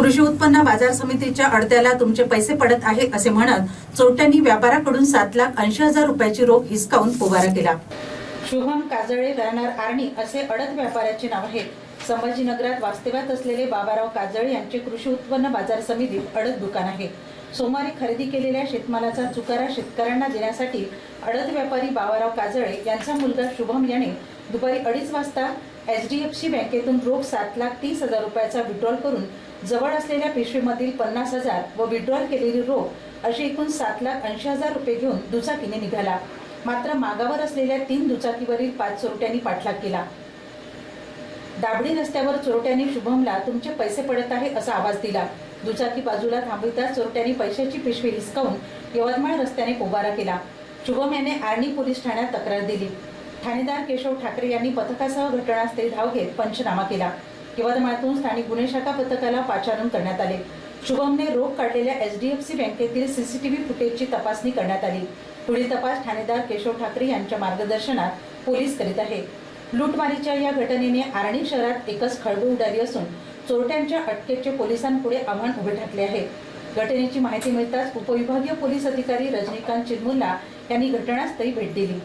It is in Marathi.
कृषी उत्पन्न बाजार समितीच्या अडत्याला तुमचे पैसे पडत आहे असे म्हणत चोरट्यांनी व्यापाराकडून सात लाख ऐंशी हजार रुपयाची रोख हिसकावून पोबारा केला. शुभम काजळे राहणार आर्णी असे अडत व्यापाऱ्याचे नाव आहे. संभाजीनगरात वास्तव्यात असलेले बाबाराव काजळे यांचे कृषी उत्पन्न बाजार समितीत अडत दुकान आहे. सोमवारी खरेदी केलेल्या शेतमालाचा चुकारा शेतकऱ्यांना देण्यासाठी अडत व्यापारी बाबाराव काजळे यांचा मुलगा शुभम याने दुपारी अडीच वाजता एच डी एफ सी बँकेतून रोख सात लाख तीस हजार रुपयाचा विड्रॉल करून जवळ असलेल्या पिशवीमधील पन्नास हजार व विड्रॉल केलेली रोख अशी एकूण सात लाख ऐंशी हजार रुपये घेऊन दुचाकीने निघाला. मात्र मागावर असलेल्या तीन दुचाकीवरील पाच चोरट्यांनी पाठलाग केला. दाबडी रस्त्यावर चोरट्यांनी शुभमला तुमचे पैसे पडत आहे असा आवाज दिला. दुचाकी बाजूला थांबविताच चोरट्यांनी पैशाची पिशवी हिसकावून यवतमाळ रस्त्याने पोबारा केला. शुभम याने आर्णी पोलीस ठाण्यात तक्रार दिली. ठाणेदार केशव ठाकरे यांनी पथकासह घटनास्थळी धाव घेत पंचनामा केला. यवतमाळतून स्थानिक गुन्हे शाखा पथकाला पाचारण करण्यात आले. शुभमने रोख काढलेल्या एचडीएफसी बँकेतील सीसीटीव्ही फुटेजची तपासणी करण्यात आली. पुढील तपास ठाणेदार केशव ठाकरे यांच्या मार्गदर्शनात पोलीस करीत आहे. लूटमारीच्या या घटनेने आरणी शहरात एकच खळबळ उडाली असून चोरट्यांच्या अटकेचे पोलिसांपुढे आव्हान उभे ठाकले आहे. घटनेची माहिती मिळताच उपविभागीय पोलीस अधिकारी रजनीकांत चिरमुल्ला यांनी घटनास्थळी भेट दिली.